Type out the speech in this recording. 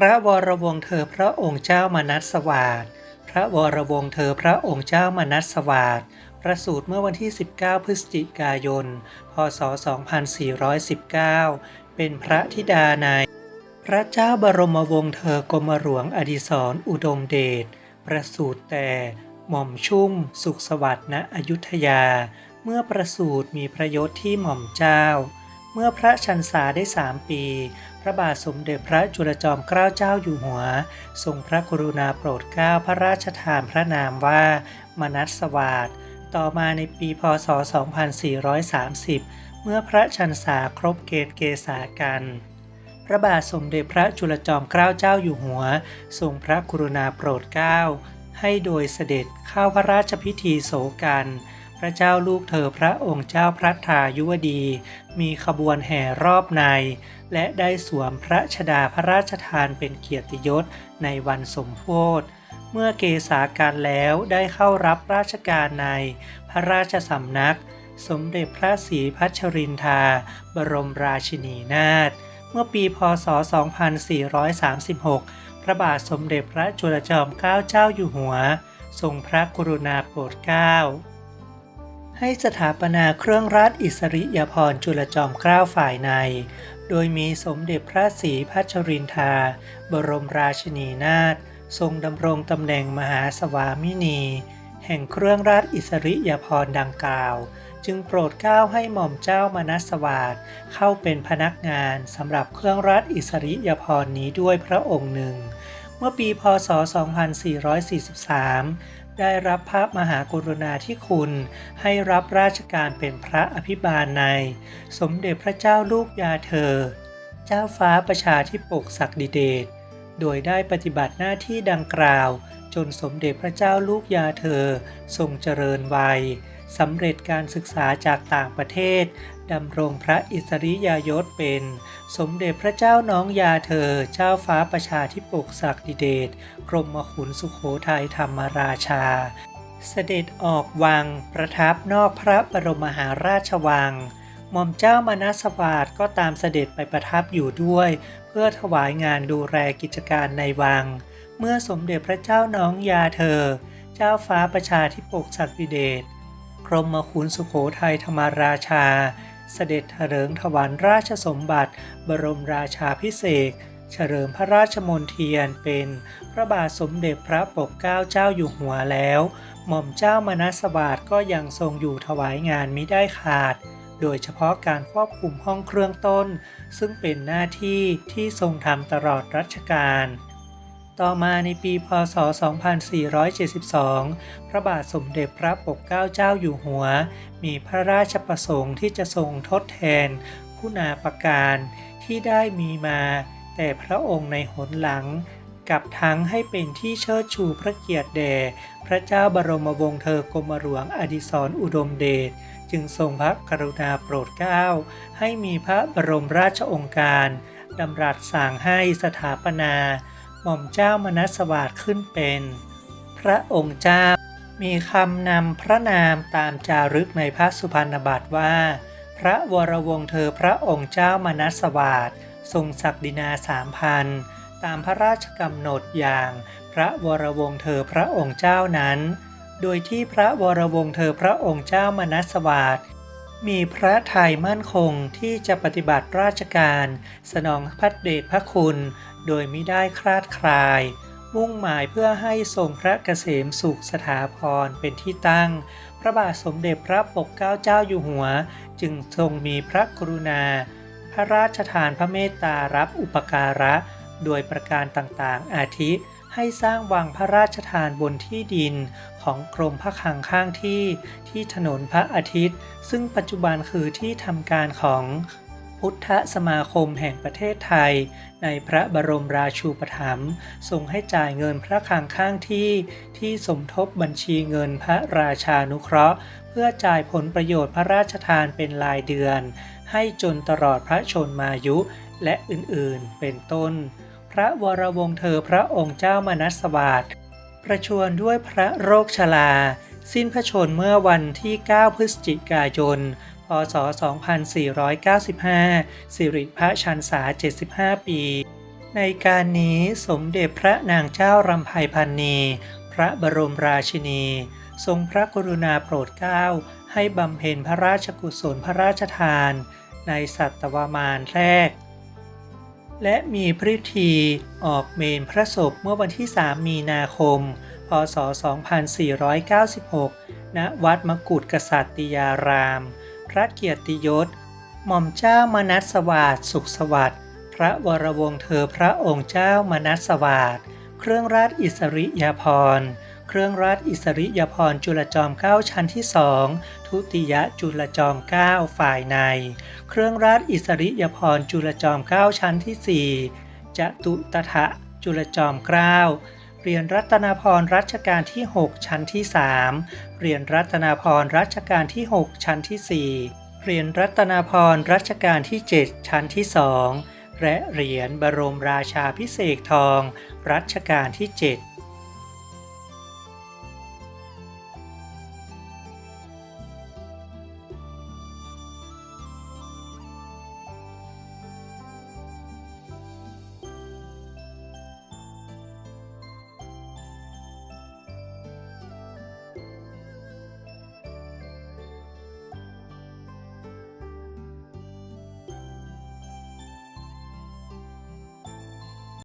พระวรวงศ์เธอพระองค์เจ้ามนัสสวาสพระวรวงศ์เธอพระองค์เจ้ามนัสสวาสประสูติเมื่อวันที่ 19 พฤศจิกายน พศ 2419 เป็นพระธิดาในพระเจ้าบรมวงศ์เธอกรมหลวงอดิศรอุดมเดช ประสูติแต่หม่อมชุ่มสุขสวัสดิ์ณอยุธยา เมื่อประสูติมีพระยศที่หม่อมเจ้า เมื่อพระชันษาได้สามปี ระบาทสมเด็จพระจุลจอมเกล้าเจ้าอยู่หัว ทรงพระกรุณาโปรดเกล้าพระราชทานพระนามว่า มนัสสวาสต่อมาในปีพศ 2430 เมื่อพระชันษาครบเกณฑ์เกษากันพระบาทสมเด็จพระจุลจอมเกล้าเจ้าอยู่หัว ทรงพระกรุณาโปรดเกล้าให้โดยเสด็จเข้าพระราชพิธีโสกัน พระเจ้าลูกเธอพระองค์เจ้าพระทายุวดี มีขบวนแห่รอบใน และได้สวมพระชดาพระราชทานเป็นเกียรติยศในวันสมโพธิเมื่อเกษาการแล้วได้เข้ารับราชการในพระราชสำนัก สมเด็จพระศรีพัชรินทราบรมราชินีนาถเมื่อปีพศ 2436 พระบาทสมเด็จพระจุลจอมเกล้าเจ้าอยู่หัว ทรงพระกรุณาโปรดเกล้า ให้สถาปนาเครื่องราชอิสริยาภรณ์จุลจอมเกล้าฝ่ายใน โดยมีสมเด็จพระศรีพัชรินทราบรมราชินีนาถทรงดำรงตำแหน่งมหาสวามินี แห่งเครื่องราชอิสริยาภรณ์ดังกล่าว จึงโปรดเกล้าให้หม่อมเจ้ามนัสวาสเข้าเป็นพนักงานสำหรับเครื่องราชอิสริยาภรณ์นี้ด้วยพระองค์หนึ่ง เมื่อปีพศ 2443 ได้รับพระมหากรุณาธิคุณให้รับราชการเป็นพระอภิบาลใน สมเด็จพระเจ้าลูกยาเธอ เจ้าฟ้าประชาธิปกศักดิเดช โดยได้ปฏิบัติหน้าที่ดังกล่าว จนสมเด็จพระเจ้าลูกยาเธอ ทรงเจริญวัยสำเร็จการศึกษาจากต่างประเทศ ดำรงพระอิสริยยศเป็น สมเด็จพระเจ้าน้องยาเธอ เจ้าฟ้าประชาธิปกศักดิเดชกรมขุนสุขโขทัยธรรมราชา เสด็จออกวังประทับนอกพระบรมมหาราชวัง หม่อมเจ้ามนัสวาสก็ตามเสด็จไปประทับอยู่ด้วย เพื่อถวายงานดูแลกิจการในวัง เมื่อสมเด็จพระเจ้าน้องยาเธอ เจ้าฟ้าประชาธิปกศักดิเดชกรมขุนสุโขทัยธรรมราชา เสด็จเถลิงถวานราชสมบัติ บรมราชาพิเศษเฉลิมพระราชมนเทียนเป็นพระบาทสมเด็จพระปกเกล้าเจ้าอยู่หัวแล้ว หม่อมเจ้ามนัสวาสก็ยังทรงอยู่ถวายงานมิได้ขาด โดยเฉพาะการควบคุมห้องเครื่องต้น ซึ่งเป็นหน้าที่ที่ทรงทำตลอดรัชกาล ต่อมาในปีพศ 2472 พระบาทสมเด็จพระปกเกล้าเจ้าอยู่หัว มีพระราชประสงค์ที่จะทรงทดแทน คุณาประการที่ได้มีมา แต่พระองค์ในหนหลังกับทั้งให้เป็นที่เชิดชูพระเกียรติแด่พระเจ้าบรมวงศ์เธอกรมหลวงอดิศรอุดมเดชจึงทรงพระกรุณาโปรดเกล้า ให้มีพระบรมราชองค์การดำรัสสั่งให้สถาปนา หม่อมเจ้ามนัสวาสขึ้นเป็น พระองค์เจ้ามีคำนำพระนามตามจารึกในพระสุพรรณบัตรว่า พระวรวงศ์เธอพระองค์เจ้ามนัสวาสทรงศักดินาสามพันตามพระราชกำหนดอย่าง พระวรวงศ์เธอพระองค์เจ้านั้น โดยที่พระวรวงศ์เธอพระองค์เจ้ามนัสวาสมีพระทัยมั่นคงที่จะปฏิบัติราชการ สนองพระเดชพระคุณ โดยไม่ได้คลาดคลาย มุ่งหมายเพื่อให้ทรงพระเกษมสุขสถาพรเป็นที่ตั้ง พระบาทสมเด็จพระปกเกล้าเจ้าอยู่หัว จึงทรงมีพระกรุณา พระราชทานพระเมตตารับอุปการะ โดยประการต่างๆ อาทิ ให้สร้างวังพระราชทานบนที่ดินของกรมพระคลังข้างที่ที่ถนนพระอาทิตย์ ซึ่งปัจจุบันคือที่ทำการของ พุทธสมาคมแห่งประเทศไทย ในพระบรมราชูปถัมภ์ทรงให้จ่ายเงินพระคลังข้างที่ที่สมทบบัญชีเงินพระราชานุเคราะห์ เพื่อจ่ายผลประโยชน์พระราชทานเป็นรายเดือน ให้จนตลอดพระชนมายุและอื่นๆ เป็นต้น พระวรวงเธอพระองค์เจ้ามนัสวาสประชวรด้วยพระโรคชราสิ้นพระชนเมื่อวันที่ 9 พฤศจิกายน พศ 2495 สิริพระชันษา 75 ปี ในการนี้สมเด็จพระนางเจ้ารำไพพันนี พระบรมราชินี ทรงพระกรุณาโปรดเกล้า ให้บำเพ็ญพระราชกุศลพระราชทาน ในสัตวมานแรก และมีพิธีออกเมนพระศพเมื่อวันที่ 3 มีนาคม พศ 2496 ณ วัดมกุฎกษัตริยาราม ระเกียรติยศ หม่อมเจ้ามนัสสวาสสุขสวัสดิ์พระวรวงศ์เธอพระองค์เจ้ามนัสสวาสเครื่องราชอิสริยาภรณ์เครื่องราชอิสริยาภรณ์จุลจอมเกล้าชั้นที่สองทุติยจุลจอมเกล้าฝ่ายใน เครื่องราชอิสริยาภรณ์จุลจอมเกล้าชั้นที่สี่จตุตถะจุลจอมเกล้า เหรียญรัตนาพรรัชกาลที่ 6 ชั้นที่ 3 เหรียญรัตนาพรรัชกาลที่ 6 ชั้นที่ 4 เหรียญรัตนาพรรัชกาลที่ 7 ชั้นที่ 2 และเหรียญบรมราชาพิเศษทอง รัชกาลที่ 7